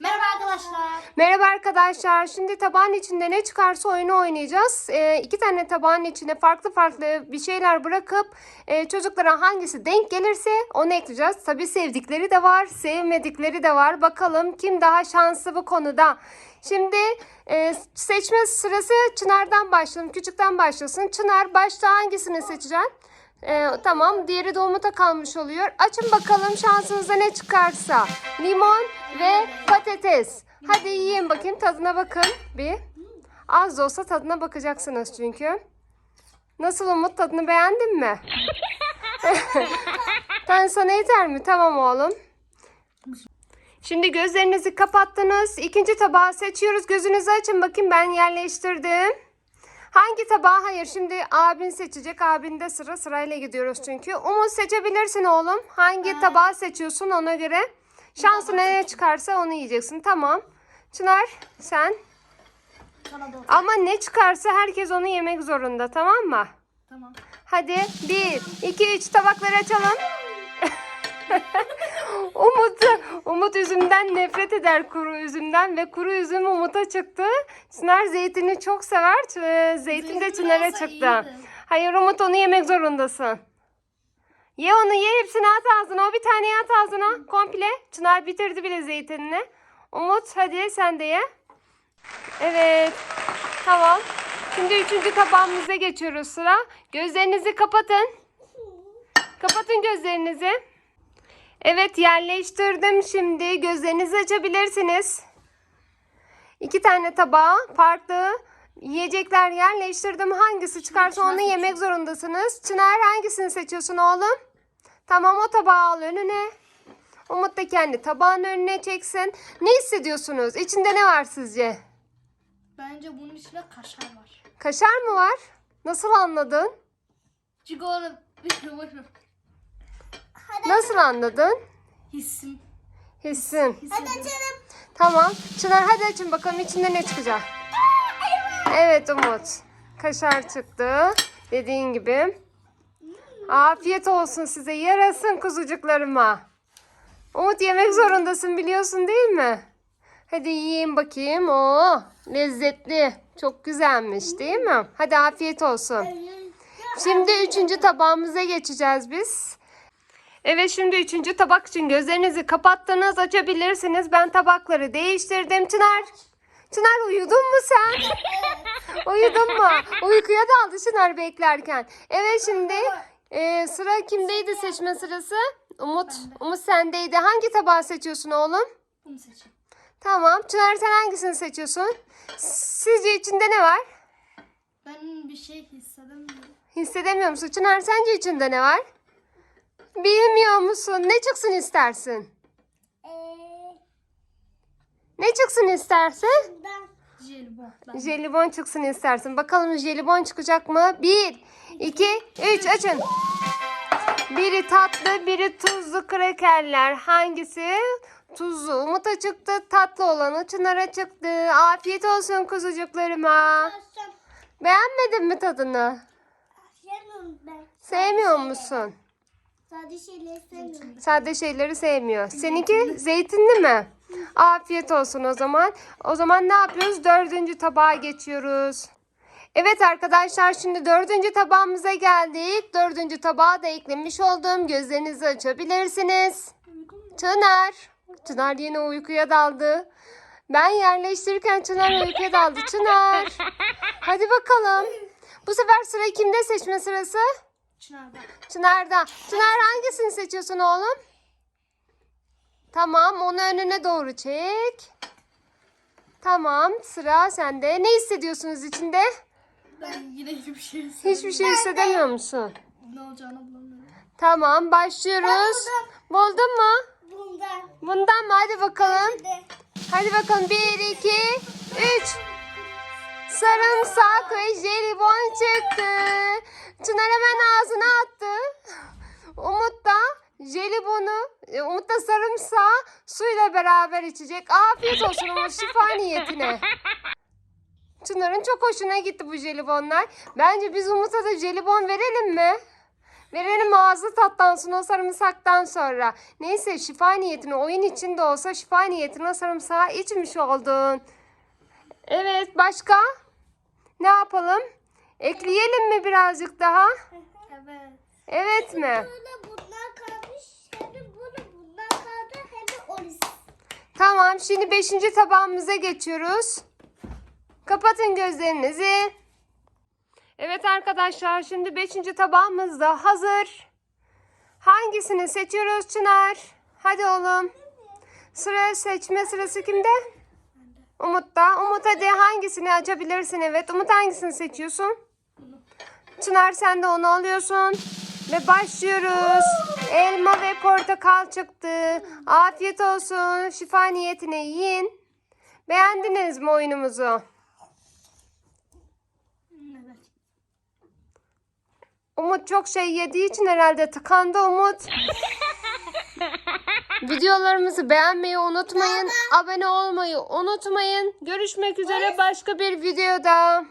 Merhaba arkadaşlar. Merhaba arkadaşlar. Şimdi tabağın içinde ne çıkarsa oyunu oynayacağız. Ee, iki tane tabağın içine farklı farklı bir şeyler bırakıp e, çocuklara hangisi denk gelirse onu ekleyeceğiz. Tabii sevdikleri de var, sevmedikleri de var. Bakalım kim daha şanslı bu konuda. Şimdi e, seçme sırası Çınar'dan başlayalım. Küçükten başlasın. Çınar başta hangisini seçeceksin? Ee, tamam diğeri de kalmış oluyor. Açın bakalım şansınıza ne çıkarsa. Limon ve patates. Hadi yiyin bakayım tadına bakın bir. Az da olsa tadına bakacaksınız çünkü. Nasıl Umut tadını beğendin mi? Tan sana yeter mi? Tamam oğlum. Şimdi gözlerinizi kapattınız. İkinci tabağı seçiyoruz. Gözünüzü açın bakayım ben yerleştirdim. Hangi tabağı? Hayır şimdi abin seçecek. Abinde sıra sırayla gidiyoruz çünkü. Umut seçebilirsin oğlum. Hangi tabağı seçiyorsun ona göre. Şansına ne çıkarsa onu yiyeceksin. Tamam. Çınar sen. Ama ne çıkarsa herkes onu yemek zorunda tamam mı? Tamam. Hadi bir, iki, üç tabakları açalım. Umut, Umut üzümden nefret eder kuru üzümden ve kuru üzüm Umut'a çıktı. Çınar zeytini çok sever. Zeytin de Çınar'a çıktı. Hayır Umut onu yemek zorundasın. Ye onu ye hepsini at ağzına. O bir tane at ağzına komple. Çınar bitirdi bile zeytinini. Umut hadi sen de ye. Evet. Tamam. Şimdi üçüncü tabağımıza geçiyoruz sıra. Gözlerinizi kapatın. Kapatın gözlerinizi. Evet yerleştirdim şimdi. Gözlerinizi açabilirsiniz. İki tane tabağa farklı yiyecekler yerleştirdim. Hangisi çıkarsa onu yemek zorundasınız. Çınar hangisini seçiyorsun oğlum? Tamam o tabağı al önüne. Umut da kendi tabağın önüne çeksin. Ne hissediyorsunuz? İçinde ne var sizce? Bence bunun içinde kaşar var. Kaşar mı var? Nasıl anladın? Çünkü bilmiyorum. Nasıl anladın? Hissim. Hissin. Hissediyorum. Tamam. Çınar hadi açın bakalım içinde ne çıkacak. Evet Umut. Kaşar çıktı. Dediğin gibi. Afiyet olsun size. Yarasın kuzucuklarıma. Umut yemek zorundasın biliyorsun değil mi? Hadi yiyin bakayım. Oo, lezzetli. Çok güzelmiş değil mi? Hadi afiyet olsun. Şimdi üçüncü tabağımıza geçeceğiz biz. Evet şimdi üçüncü tabak için gözlerinizi kapattınız açabilirsiniz. Ben tabakları değiştirdim. Çınar. Çınar uyudun mu sen? uyudun mu? Uykuya daldı Çınar beklerken. Evet şimdi e, sıra kimdeydi seçme sırası? Umut. Umut sendeydi. Hangi tabağı seçiyorsun oğlum? Bunu seçeyim. Tamam. Çınar sen hangisini seçiyorsun? Sizce içinde ne var? Ben bir şey hissedemiyorum. Hissedemiyor musun? Çınar sence içinde ne var? Bilmiyor musun? Ne çıksın istersin? Ne çıksın istersin? Jelibon. Ben Jelibon çıksın istersin. Bakalım jelibon çıkacak mı? Bir, iki, üç açın. Biri tatlı, biri tuzlu krekerler. Hangisi? Tuzlu. Umut'a çıktı. Tatlı olanı Çınar'a çıktı. Afiyet olsun kuzucuklarıma. Beğenmedin mi tadını? Sevmiyorum ben. Sevmiyor musun? Sade şeyleri sevmiyorum. Sade şeyleri sevmiyor. Seninki zeytinli mi? Afiyet olsun o zaman. O zaman ne yapıyoruz? Dördüncü tabağa geçiyoruz. Evet arkadaşlar şimdi dördüncü tabağımıza geldik. Dördüncü tabağa da eklemiş olduğum gözlerinizi açabilirsiniz. Çınar. Çınar yine uykuya daldı. Ben yerleştirirken Çınar uykuya daldı. Çınar. Hadi bakalım. Bu sefer sıra kimde seçme sırası? Çınar'da. Çınar'da. Çınar hangisini seçiyorsun oğlum? Tamam onu önüne doğru çek. Tamam sıra sende. Ne hissediyorsunuz içinde? Ben yine hiçbir şey hissedemiyorum. Hiçbir şey hissedemiyor musun? Ne olacağını bulamıyorum. Tamam başlıyoruz. Buldun mu? Bundan. Bundan mı? Hadi bakalım. De. Hadi bakalım. Bir, iki, üç. Sarımsak ve jelibon çıktı. Çınar hemen ağzına attı. Umut da jelibonu, e, Umut da sarımsağı suyla beraber içecek. Afiyet olsun Umut şifa niyetine. Çınar'ın çok hoşuna gitti bu jelibonlar. Bence biz Umut'a da jelibon verelim mi? Verelim ağzı tatlansın o sarımsaktan sonra. Neyse şifa niyetine oyun içinde olsa şifa niyetine sarımsağı içmiş oldun. Evet başka? Ne yapalım? Ekleyelim mi birazcık daha? Evet. Evet mi? Böyle bunlar kalmış. Hem de bunu bunlar kaldı. Hem de orası. Tamam şimdi beşinci tabağımıza geçiyoruz. Kapatın gözlerinizi. Evet arkadaşlar şimdi beşinci tabağımız da hazır. Hangisini seçiyoruz Çınar? Hadi oğlum. Sıra seçme sırası kimde? Umut'ta. Umut hadi hangisini açabilirsin? Evet Umut hangisini seçiyorsun? Çınar sen de onu alıyorsun. Ve başlıyoruz. Elma ve portakal çıktı. Afiyet olsun. Şifa niyetine yiyin. Beğendiniz mi oyunumuzu? Umut çok şey yediği için herhalde tıkandı Umut. Videolarımızı beğenmeyi unutmayın. Abone olmayı unutmayın. Görüşmek üzere başka bir videoda.